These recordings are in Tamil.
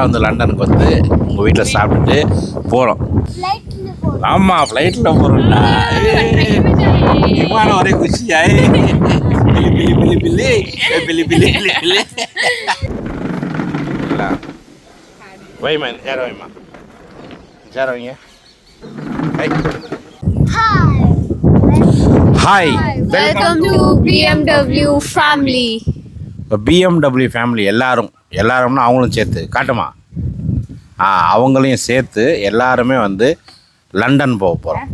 வந்து லண்டனுக்கு வந்து உங்கள் வீட்டில் சாப்பிட்டுட்டு போகிறோம் ஃப்ளைட்ல போறோம் ஆமாம் ஃப்ளைட்டில் போகிறோம்டா விமானம் ஒரே குஷியா பில்லி பில்லி பில்லி பில்லி பில்லி பில்லி பில்லி வைமா சேர வைமா சேர வைங்க hi hi welcome to BMW family BMW family எல்லாரும் எல்லாரும்னா அவங்களும் சேர்த்து காட்டுமா? ஆ அவங்களையும் சேர்த்து எல்லாருமே வந்து லண்டன் போக போகிறோம்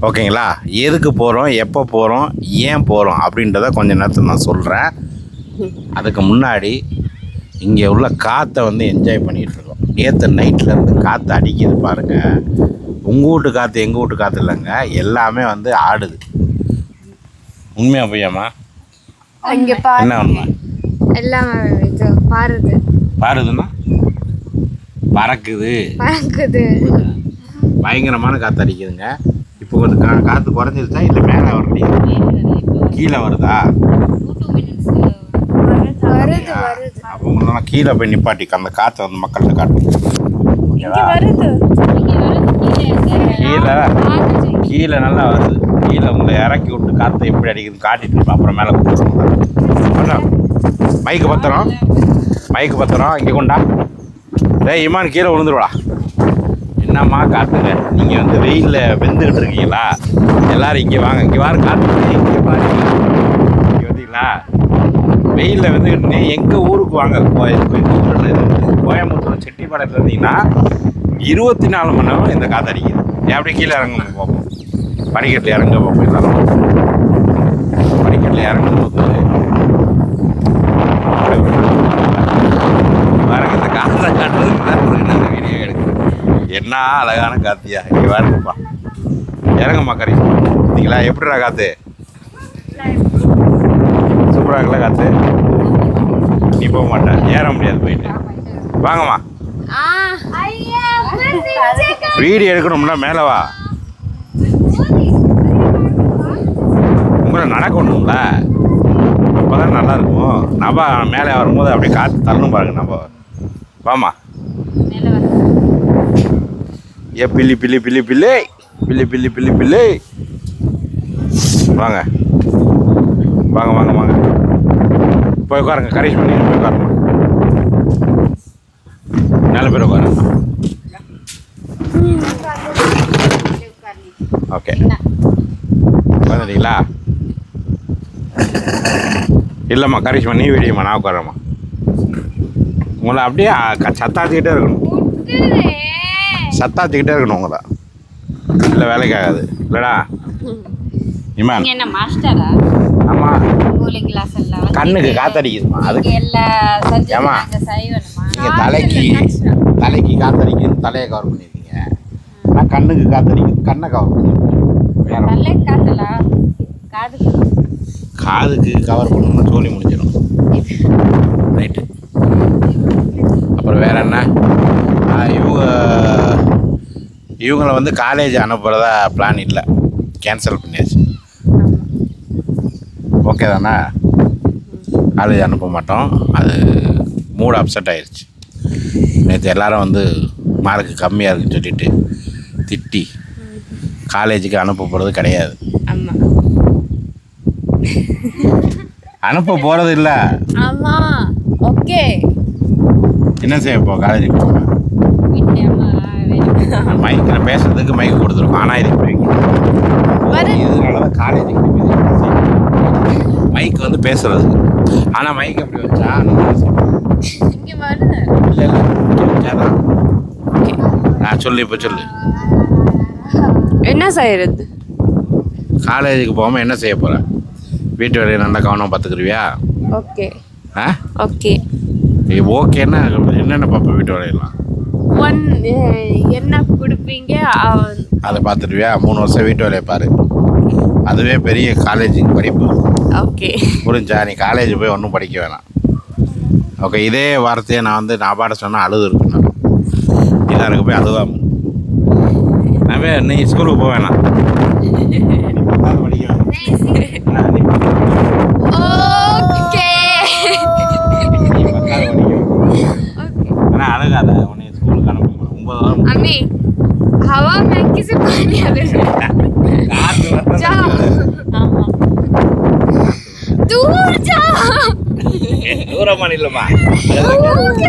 ஓகேங்களா? எதுக்கு போகிறோம் எப்போ போகிறோம் ஏன் போகிறோம் அப்படின்றத கொஞ்ச நேரத்தில் நான் சொல்கிறேன் அதுக்கு முன்னாடி இங்கே உள்ள காற்றை வந்து என்ஜாய் பண்ணிகிட்டு இருக்கோம் நேற்று நைட்டில் இருந்து காற்று அடிக்குது பாருங்கள் உங்கள் வீட்டு காற்று எங்கள் வீட்டு காற்று இல்லைங்க. எல்லாமே வந்து ஆடுது. உண்மையா பொய்யாம்மா? அங்க என்ன உண்மை? எல்லாம் இது பாருது. பாருதுன்னா? பறக்குது. பறக்குது. பயங்கரமான காற்று அடிக்குதுங்க. இப்போ கொஞ்சம் கா காற்று குறைஞ்சிருச்சா இல்லை மேலே வரலையா கீழே வருதா? அப்போ உங்களெல்லாம் கீழே போய் நிப்பாட்டிக்க அந்த காற்றை வந்து மக்கள்கிட்ட காட்டும் ஓகேவா வருது. கீழே கீழே நல்லா வருது. கீழே உங்களை இறக்கி விட்டு காற்று எப்படி அடிக்குதுன்னு காட்டிட்டு இருப்பேன். அப்புறம் மேலே கூப்பிடுறோம் மைக்கு பத்திரம். மைக்கு பத்திரம். இங்கே கொண்டா. டேய் இமான் கீழே விழுந்துருவா என்னம்மா காத்துங்க? நீங்கள் வந்து வெயிலில் வெந்துக்கிட்டு இருக்கீங்களா? எல்லோரும் இங்கே வாங்க. இங்கே வாங்க காற்று இங்கே பாருங்க இங்கே வந்தீங்களா? வெயிலில் வந்துக்கிட்டு எங்கள் ஊருக்கு வாங்க? கோ- கோயம்புத்தூர் செட்டிப்பாளையத்தில் இருந்தீங்கன்னா இருபத்தி நாலு மணி நேரம் இந்த காற்று அடிக்குது. எப்படி கீழே இறங்கணும் படிக்கட்டில் இறங்க பார்ப்போம் எல்லாரும் படிக்கட்டில் இறங்கும்போது பாருங்க இந்த காற்றை ஒரு நல்ல வீடியோ எடுக்கிறேன். என்ன அழகான காத்தியா இங்கே பாருங்கப்பா. இறங்கம்மா கறி. பார்த்தீங்களா? எப்படிடா காற்று சூப்பராக இருக்குல்ல காற்று நீ போக மாட்டேன் ஏற முடியாது போயிட்டு. வாங்கம்மா. வீடியோ எடுக்கணும்னா மேலே வா. உங்களை நடக்கணும்ல? அப்போ தான் நல்லா இருக்கும் நபா மேலே வரும்போது அப்படியே காற்று தள்ளணும் பாருங்க நம்ம வாமா ஏ பில்லி பில்லி பில்லி பில்லி. பில்லி பில்லி பில்லி பில்லி. வாங்க. வாங்க வாங்க வாங்க. போய் உட்காருங்க. கரேஷ் பண்ணி போய் உட்காருங்க. நல்ல பேர் உட்காருங்க. ஓகே. உட்காந்துட்டீங்களா இல்லைம்மா கரிஷ்மா நீ வீடியோம்மா நான் உட்காரம்மா உங்களை அப்படியே சத்தாத்திக்கிட்டே இருக்கணும். சத்தாத்திக்கிட்டே இருக்கணும் உங்களை. இல்லை வேலைக்கு ஆகாது. இல்லைடா. இமான். என்ன மாஸ்டரா? ஆமாம் கண்ணுக்கு காத்தடிக்குதுமா அதுக்கு. செய்யணுமா நீங்கள் தலைக்கு தலைக்கு காத்தடிக்குது தலையை கவர் பண்ணியிருக்கீங்க நான் கண்ணுக்கு காத்தடிக்குது கண்ணை கவர் பண்ணியிருக்கேன் வேற ஒண்ணும். நல்ல காட்டலாம் காது காதுக்கு கவர் பண்ணணும்னு சோலி முடிஞ்சிடும் ரைட்டு அப்புறம் வேற என்ன? இவங்க இவங்கள வந்து காலேஜ் அனுப்புகிறதா பிளான் இல்லை. கேன்சல் பண்ணியாச்சு. ஓகே தானே? காலேஜ் அனுப்ப மாட்டோம். அது மூட் அப்செட் ஆயிடுச்சு நேற்று எல்லாரும் வந்து மார்க்கு கம்மியாக இருக்குன்னு சொல்லிட்டு திட்டி காலேஜுக்கு அனுப்ப போகிறது கிடையாது. ஆமா. அனுப்ப போகிறது இல்லை. ஆமா. ஓகே. என்ன செய்ய போ காலேஜுக்கு போக மைக்கில் பேசுறதுக்கு மைக் கொடுத்துருக்கோம். ஆனால் இதுக்கு மைக் இதனால தான் காலேஜுக்கு மைக் வந்து பேசுறதுக்கு. ஆனால் மைக் எப்படி வச்சா இங்க வருது இல்லை இல்லை. நான் சொல்லு இப்போ சொல்லு. என்ன செய்யறது காலேஜுக்கு போகாமல் என்ன செய்ய போகிற வீட்டு வேலையை நல்லா கவனம் பார்த்துக்கிருவியா ஓகே. ஆ? ஓகே. இது ஓகேன்னா என்னென்ன பார்ப்ப வீட்டு வேலையெல்லாம்? ஒன் என்ன கொடுப்பீங்க? அதை பார்த்துருவியா மூணு வருஷம் வீட்டு வேலையை பாரு. அதுவே பெரிய காலேஜ் படிப்பு. ஓகே. புரிஞ்சா? நீ காலேஜ் போய் ஒன்றும் படிக்க வேணாம். ஓகே இதே வார்த்தையை நான் வந்து நான் பாட சொன்னால் அழுது இருக்கணும் எல்லாருக்கு போய் அழுதாம நவே நீ ஸ்கூலுக்கு போக வேணாம். பழகாத உன்னை ஸ்கூலுக்கு அனுப்ப ஒன்பதாயிரம் அண்ணே हवा में किसी पानी आ जाओ दूर जाओ தூரம் பண்ணிடலாமா के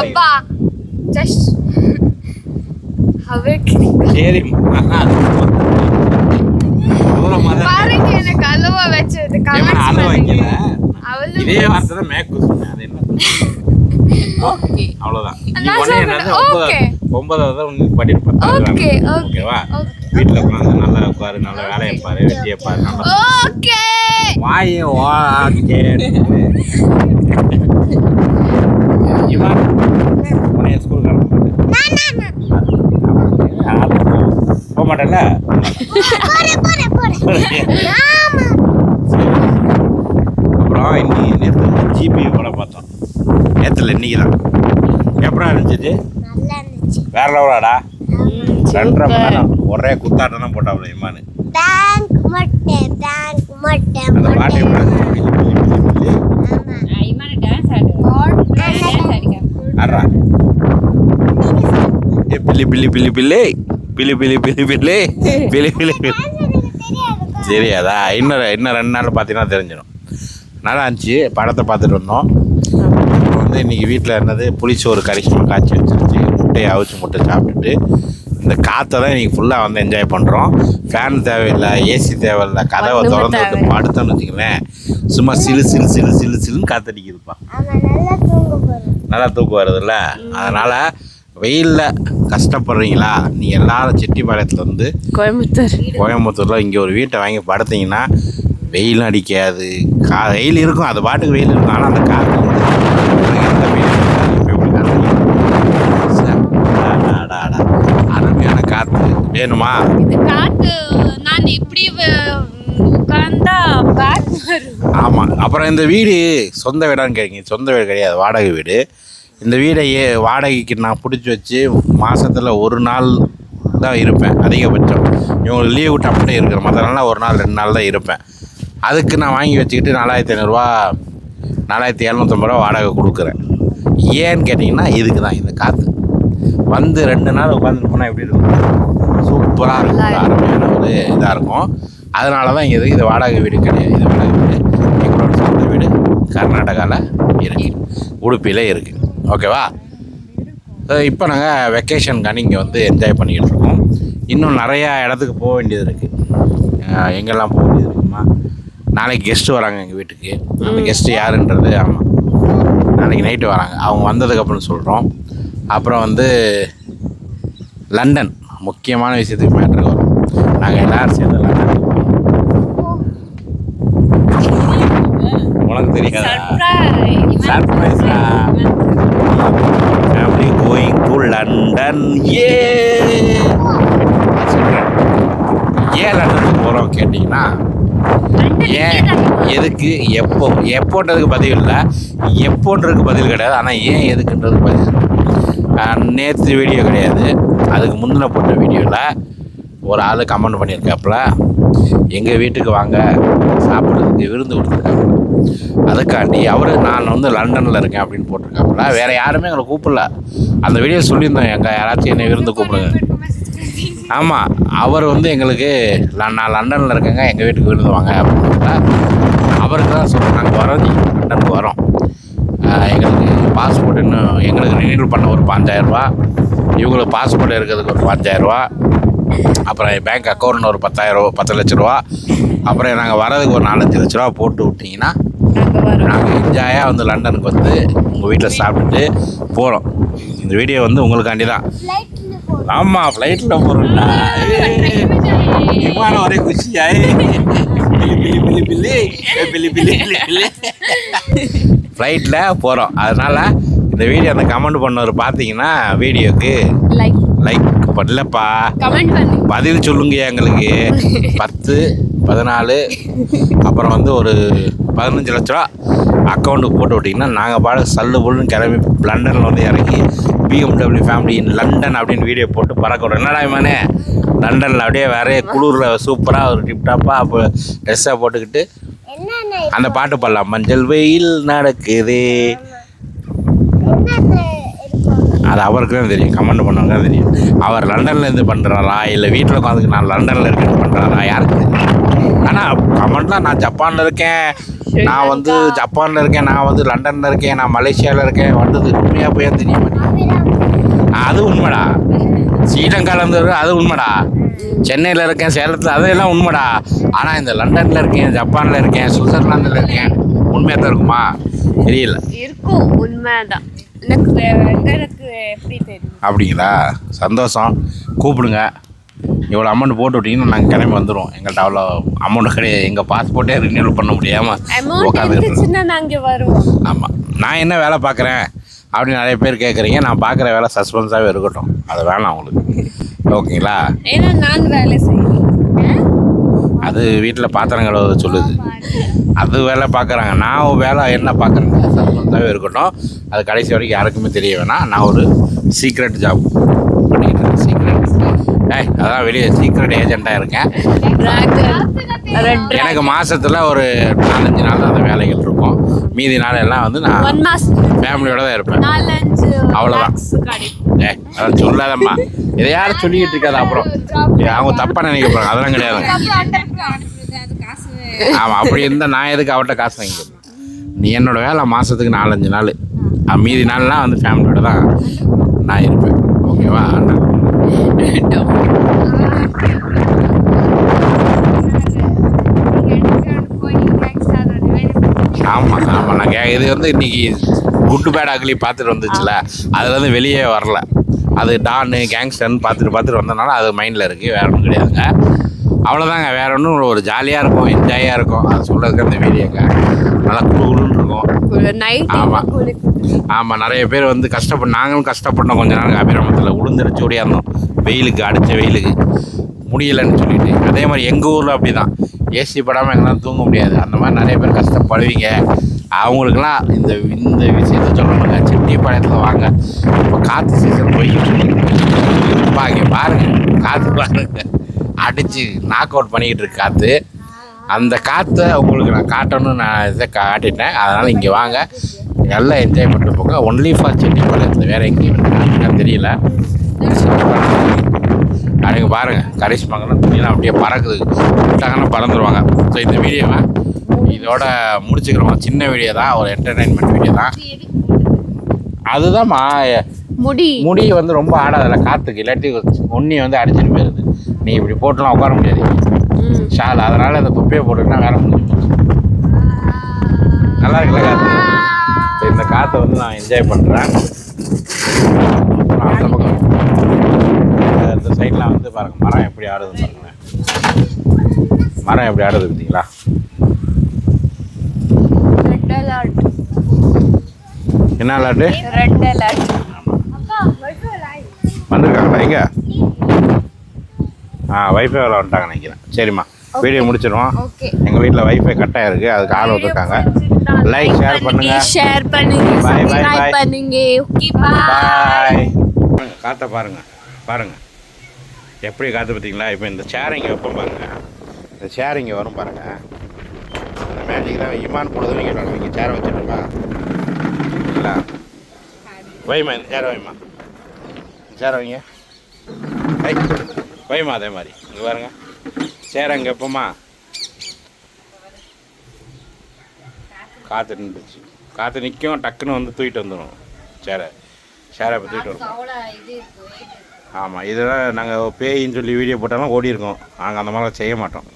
அப்பா जस्ट हवे के சரி தூரம் எனக்கு அலுவா வச்சு இது இதே வார்த்தை தான் மேக்கு ஓகே. அவ்வளவுதான். நீ என்னது. ஒன்பதாவது தான் உனக்கு படிப்பு ஓகேவா. வீட்டில் உட்காந்து நல்லா உட்காரு நல்ல வேலையை பாரு வெட்டியை பாரு நல்லா ஓகே வாயை ஓகே இவன் மாட்டேன். போக மாட்டேன்ல. அப்புறம் இன்னைக்கு நேற்று ஜிபி இருந்துச்சு. வேற லெவலாடா. ரெண்டரை மணி நேரம். ஒரே குத்தாட்டம் தான் போட்டாப்ல மொட்டை அந்த பாட்டு ஆடுறா. ஏ பில்லி பில்லி பில்லி பில்லி. பில்லி பில்லி பில்லி பில்லி. பில்லி பில்லி பில்லி. தெரியாதா? இன்னும் இன்னும் ரெண்டு நாள் பார்த்தீங்கன்னா தெரிஞ்சிடும் நல்லா இருந்துச்சு. படத்தை பார்த்துட்டு வந்தோம். வந்து இன்னைக்கு வீட்டில் என்னது புளிச்சோறு கரிசமாக காய்ச்சி வச்சிருச்சு. முட்டையை அவிச்சு முட்டை சாப்பிட்டுட்டு இந்த காற்றை தான் இன்னைக்கு ஃபுல்லாக வந்து என்ஜாய் பண்ணுறோம் ஃபேன் தேவையில்லை ஏசி தேவையில்லை கதவை திறந்து விட்டு. படுத்தோன்னு வச்சுக்கங்களேன். சும்மா சிலு சிலு சிலு சிலு சிலுன்னு காத்தடிக்குதுப்பா. நல்லா தூக்கம் வருதுல்ல? அதனால் வெயிலில் கஷ்டப்படுறீங்களா? நீ எல்லாரும் செட்டிப்பாளையத்தில் வந்து கோயம்புத்தூர். கோயம்புத்தூரில் இங்கே ஒரு வீட்டை வாங்கி படுத்தீங்கன்னா வெயிலும் அடிக்காது. கா வெயில் இருக்கும் அது பாட்டுக்கு வெயில் இருக்கும். ஆனால் அந்த காற்று வந்து உங்களுக்கு எந்த வெயிலும் இருக்காது. இப்ப எப்படி காத்து அடிக்குது? சே, அடா, அடா, அடா. அருமையான காற்று வேணுமா? இது காத்து நான் இப்படி உட்கார்ந்தா வரும். ஆமாம் அப்புறம் இந்த வீடு சொந்த வீடான்னு கேட்குங்க சொந்த வீடு கிடையாது வாடகை வீடு. இந்த வீடை ஏ வாடகைக்கு நான் பிடிச்சி வச்சு மாதத்தில் ஒரு நாள் தான் இருப்பேன் அதிகபட்சம். இவங்களுக்கு லீவ் விட்டு அப்படியே இருக்கிற மற்ற ஒரு நாள் ரெண்டு நாள் தான் இருப்பேன். அதுக்கு நான் வாங்கி வச்சுக்கிட்டு நாலாயிரத்தி ஐநூறுரூவா நாலாயிரத்தி எழுநூற்றம்பது ரூபா வாடகை கொடுக்குறேன். ஏன்னு கேட்டிங்கன்னா இதுக்கு தான் இந்த காற்று வந்து ரெண்டு நாள் உட்காந்துட்டு போனால் எப்படி இருக்கும்? சூப்பராக இருக்கும். ஒரு அருமையான ஒரு இதாக இருக்கும். அதனால தான் இது இது வாடகை வீடு கிடையாது. இது வாடகை வீடு. எங்களோட சொந்த வீடு கர்நாடகாவில் இருக்குது உடுப்பியில் இருக்குது ஓகேவா? இப்போ நாங்கள் வெக்கேஷனுக்காண்டி இங்கே வந்து என்ஜாய் பண்ணிக்கிட்டு இருக்கோம். இன்னும் நிறையா இடத்துக்கு போக வேண்டியது இருக்குது எங்கெல்லாம் போக வேண்டியது இருக்குமா? நாளைக்கு கெஸ்ட்டு வராங்க எங்கள் வீட்டுக்கு. அந்த கெஸ்ட்டு யாருன்றது ஆமாம் நாளைக்கு நைட்டு வராங்க. அவங்க வந்ததுக்கப்புறம் சொல்கிறோம் அப்புறம் வந்து லண்டன். முக்கியமான விஷயத்துக்கு மேட்ருக்கு வரும். நாங்கள் எல்லாரும் சேர்ந்து போகிறோம் உனக்கு தெரியாதா? சர்ப்ரைஸா ஃபேமிலி கோயிங் டு லண்டன் ஏ ஏன் லண்டனுக்கு போகிறோம் கேட்டிங்கன்னா ஏன் எதுக்கு எப்போ எப்போன்றதுக்கு பதில் இல்லை. எப்போன்றதுக்கு பதில் கிடையாது. ஆனால் ஏன் எதுக்குன்றதுக்கு பதில் நேற்று வீடியோ கிடையாது. அதுக்கு முந்தின போட்ட வீடியோவில் ஒரு ஆள் கமெண்ட் பண்ணியிருக்காப்புல எங்கள் வீட்டுக்கு வாங்க சாப்பிட்றதுக்கு விருந்து கொடுத்துருக்காப்புல அதுக்காண்டி அவர் நான் வந்து லண்டனில் இருக்கேன் அப்படின்னு போட்டிருக்காப்புல. வேறு யாருமே எங்களை கூப்பிடல. அந்த வீடியோ சொல்லியிருந்தோம் எங்கள் யாராச்சும் என்னை விருந்து கூப்பிடுங்க. ஆமாம் அவர் வந்து எங்களுக்கு "நான் லண்டனில் இருக்கேங்க எங்கள் வீட்டுக்கு விருந்து வாங்க அப்படின்னு அவருக்கு தான் சொல்கிறோம் நாங்கள் வரோம் லண்டனுக்கு வரோம். எங்கள் பாஸ்போர்ட் இன்னும் எங்களுக்கு ரினியூவல் பண்ண ஒரு பாஞ்சாயிரரூபா இவங்களுக்கு பாஸ்போர்ட் இருக்கிறதுக்கு ஒரு பாஞ்சாயிரரூபா அப்புறம் பேங்க் அக்கௌண்ட் ஒரு பத்தாயிரம் பத்து லட்ச ரூபா. அப்புறம் நாங்கள் வரதுக்கு ஒரு நாலஞ்சு லட்ச ரூபா போட்டு விட்டிங்கன்னா நாங்கள் என்ஜாயாக வந்து லண்டனுக்கு வந்து உங்கள் வீட்டில் சாப்பிட்டுட்டு போகிறோம் இந்த வீடியோ வந்து உங்களுக்காண்டி தான். ஆமாம் ஃப்ளைட்டில் போகிறோம்டா விமானம் ஒரே குஷியா. பில்லி பில்லி பில்லி. பில்லி பில்லி பில்லி பில்லி. ஃப்ளைட்டில் போகிறோம் அதனால் இந்த வீடியோ அந்த கமெண்ட் பண்ணவர் பார்த்தீங்கன்னா வீடியோக்கு லைக் லைக் பண்ணலப்பா. கமெண்ட் பண்ணு. பதில் சொல்லுங்க எங்களுக்கு. பத்து பதினாலு அப்புறம் வந்து ஒரு பதினஞ்சு லட்ச ரூபா அக்கௌண்ட்டுக்கு போட்டு விட்டிங்கன்னா நாங்கள் பாட சல்லு புல்லுன்னு கிளம்பி லண்டனில் வந்து இறங்கி பிஎம்டபிள்யூ ஃபேமிலி இன் லண்டன் அப்படின்னு வீடியோ போட்டு பறக்க விடுறோம் என்னடா இவனே? லண்டனில் அப்படியே வேற குளிரில் சூப்பராக ஒரு டிப்டாப்பாக அப்போ ட்ரெஸ்ஸாக போட்டுக்கிட்டு அந்த பாட்டு பாடலாம். மஞ்சள் வெயில் நடக்குதே. அது அவருக்கு தான் தெரியும். கமெண்ட் பண்ணவங்க தான் தெரியும். அவர் லண்டனில் இருந்து பண்ணுறாரா இல்லை வீட்டில் உட்காந்துக்கு நான் லண்டனில் இருக்கேன்னு பண்ணுறாரா யாருக்கு தெரியும்? ஆனால் கமெண்ட்லாம் நான் ஜப்பானில் இருக்கேன். நான் வந்து ஜப்பானில் இருக்கேன். நான் வந்து லண்டனில் இருக்கேன். நான் மலேசியாவில் இருக்கேன். வந்தது உண்மையாக போய் தெரியும்? அது உண்மைடா. ஸ்ரீலங்கால அது உண்மைடா. சென்னையில் இருக்கேன் சேலத்தில் அதெல்லாம் உண்மைடா. ஆனால் இந்த லண்டனில் இருக்கேன் ஜப்பானில் இருக்கேன் சுவிட்சர்லாந்தில் இருக்கேன் உண்மையாக தான் இருக்குமா? தெரியல. இருக்கும் உண்மைதான். எனக்கு எனக்கு எப்படி தெரியும்? அப்படிங்களா? சந்தோஷம். கூப்பிடுங்க. இவ்வளோ அமௌண்ட் போட்டு விட்டீங்கன்னா நாங்கள் கிளம்பி வந்துடுவோம் எங்கள்கிட்ட அவ்வளோ அமௌண்ட் கிடையாது. எங்கள் பாஸ்போர்ட்டே ரினியூவல் பண்ண முடியாமல் அமௌண்ட் உட்காந்துருக்கோம் இருந்துச்சுன்னா நாங்க வருவோம். ஆமாம் நான் என்ன வேலை பார்க்குறேன்? அப்படின்னு நிறைய பேர் கேட்குறீங்க நான் பார்க்குற வேலை சஸ்பென்ஸாகவே இருக்கட்டும். அது வேணாம் உங்களுக்கு. ஓகேங்களா? ஏன்னா நான் வேலை செய்யணும். அது வீட்டில் பாத்திரம் கழுவ சொல்லுது. அது. வேலை பார்க்குறாங்க நான் வேலை என்ன பார்க்குறேன் சஸ்பென்ஸாகவே இருக்கட்டும். அது கடைசி வரைக்கும் யாருக்குமே தெரிய வேணாம் நான் ஒரு சீக்ரெட் ஜாப் பண்ணிக்கிட்டு இருக்கேன். சீக்ரெட் ஏய் அதான் வெளியே சீக்ரெட் ஏஜெண்ட்டாக இருக்கேன். எனக்கு மாசத்துல ஒரு நாலஞ்சு நாள் அந்த வேலைகள் இருக்கும். மீதி நாள் எல்லாம் வந்து நான் ஃபேமிலியோட தான் இருப்பேன். நாலஞ்சு அவ்வளவுதான். அதெல்லாம் சொல்லாதம்மா. இதை யாரும் சொல்லிக்கிட்டு இருக்காது அப்புறம். அவங்க தப்பா நினைக்க போறாங்க. அதெல்லாம் கிடையாது. அது ஆமாம் அப்படி இருந்தால் நான் எதுக்கு அவட்ட காசு வாங்கிக்கிறேன் நீ என்னோட வேலை மாசத்துக்கு நாலஞ்சு நாள். மீதி நாள்லாம் வந்து ஃபேமிலியோட தான் நான் இருப்பேன். ஓகேவா ஆமாம் ஆமாம் நான் கே இது வந்து இன்னைக்கு குட்டு பேட் அக்லி பார்த்துட்டு வந்துச்சுல. அதுல இருந்து வெளியே வரல. அது டானு கேங்ஸ்டர்னு பார்த்துட்டு பார்த்துட்டு வந்தனால அது மைண்டில் இருக்குது வேற ஒன்றும் கிடையாதுங்க. அவ்வளோதாங்க வேற ஒன்றும் ஒரு ஜாலியாக இருக்கும் என்ஜாயாக இருக்கும். அது சொல்கிறதுக்கு அந்த வீடியோங்க நல்லா குழு குழுன்னு இருக்கும். நைட் ஆமா. ஆமாம் நிறைய பேர் வந்து கஷ்டப்பட்டு நாங்களும் கஷ்டப்பட்டோம் கொஞ்ச நாள் அபிராமத்தில். உளுந்தடிச்சு ஓடியாந்தோம் வெயிலுக்கு அடித்த வெயிலுக்கு. முடியலைன்னு சொல்லிட்டு. அதே மாதிரி எங்கள் ஊரில் அப்படி தான் ஏசி படாமல் எங்களால் தூங்க முடியாது. அந்த மாதிரி நிறைய பேர் கஷ்டப்படுவீங்க. அவங்களுக்குலாம் இந்த இந்த விஷயத்த சொல்லணுங்க செட்டிப்பாளையத்தில் வாங்க. இப்போ காற்று சீசன் போய்கிட்டு இருக்கு பாங்க பாருங்கள் காற்று பாருங்க. அடித்து நாக் அவுட் பண்ணிக்கிட்டு இருக்கு காற்று அந்த காற்றை உங்களுக்கு நான் காட்டணும்னு நான் இதை காட்டிட்டேன். அதனால் இங்கே வாங்க. நல்லா என்ஜாய் பண்ணிட்டு போங்க. ஒன்லி ஃபார் செட்டிப்பாளையத்தில். வேறு எங்கேயும் தெரியல. அதுங்க பாருங்கள் கரிஷ்மாங்கெல்லாம் துணியெல்லாம் அப்படியே பறக்குது. விட்டாங்கன்னா பறந்துருவாங்க. ஸோ இந்த வீடியோவை இதோட முடிச்சுக்கிறோம். சின்ன வீடியோ தான் ஒரு என்டர்டைன்மெண்ட் வீடியோ தான். அதுதான்மா முடி. முடி வந்து ரொம்ப ஆடாதில்ல காற்றுக்கு இல்லாட்டி உண்ணி வந்து அடிச்சுட்டு போயிருது. நீ இப்படி போட்டுலாம் உட்கார முடியாது. ஷால் அதனால் இந்த தொப்பியை போட்டுக்கிட்டா வேலை முடிஞ்சு நல்லா இருக்குல்ல காற்று இந்த காற்றை வந்து நான் என்ஜாய் பண்ணுறேன் அந்த பக்கம். இந்த- இந்த சைடில் வந்து பாருங்க மரம் எப்படி ஆடுது பாருங்களேன். மரம் எப்படி ஆடுது பார்த்தீங்களா? அலர்ட் என்ன விளாட்டு ரெட் அலர்ட் வந்திருக்காங்களா எங்க ஆ வைஃபை வந்துட்டாங்க நினைக்கிறேன். சரிம்மா வீடியோ முடிச்சிடுவோம் ஓகே எங்கள் வீட்டில் வைஃபை கட்டாக இருக்குது அதுக்கு ஆள் வந்திருக்காங்க. லைக் ஷேர் பண்ணுங்க. ஷேர் பண்ணுங்க. Subscribe bye. பண்ணுங்க. ஓகே பாய் பாய் காற்றை பாருங்க பாருங்க. எப்படி காற்று பார்த்தீங்களா இப்போ இந்த சேர் இங்கே வைப்போம் பாருங்க? இந்த சேர் இங்கே வரும் பாருங்க. அந்த மேஜிக் தான். இமான் பொழுது வைங்க இங்கே சேரை வச்சுட்டுமா இல்லை. வைமா சேரை வைமா சேரை வைங்க. ஐ வைமா அதே மாதிரி. இங்கே பாருங்க. சேர் அங்கே வைப்போமா காற்று நின்றுச்சு. காற்று நிற்கும் டக்குன்னு வந்து தூக்கிட்டு வந்துடும் சேரை சேரை இப்போ தூக்கிட்டு வரும். ஆமாம் இதெல்லாம் நாங்கள் பேயின்னு சொல்லி வீடியோ போட்டாலும் ஓடி இருக்கோம் நாங்கள் அந்த மாதிரிலாம் செய்ய மாட்டோம்.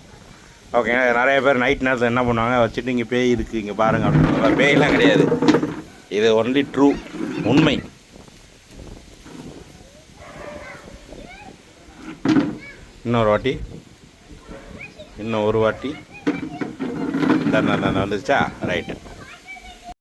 ஓகே நிறைய பேர் நைட் நேரத்தில் என்ன பண்ணுவாங்க வச்சுட்டு இங்கே பேய் இருக்குது இங்கே பாருங்க அப்படின்னு பேயெல்லாம் கிடையாது. இது ஒன்லி ட்ரூ உண்மை. இன்னொரு வாட்டி. இன்னும் ஒரு வாட்டி. இந்த வந்துச்சா ரைட்டு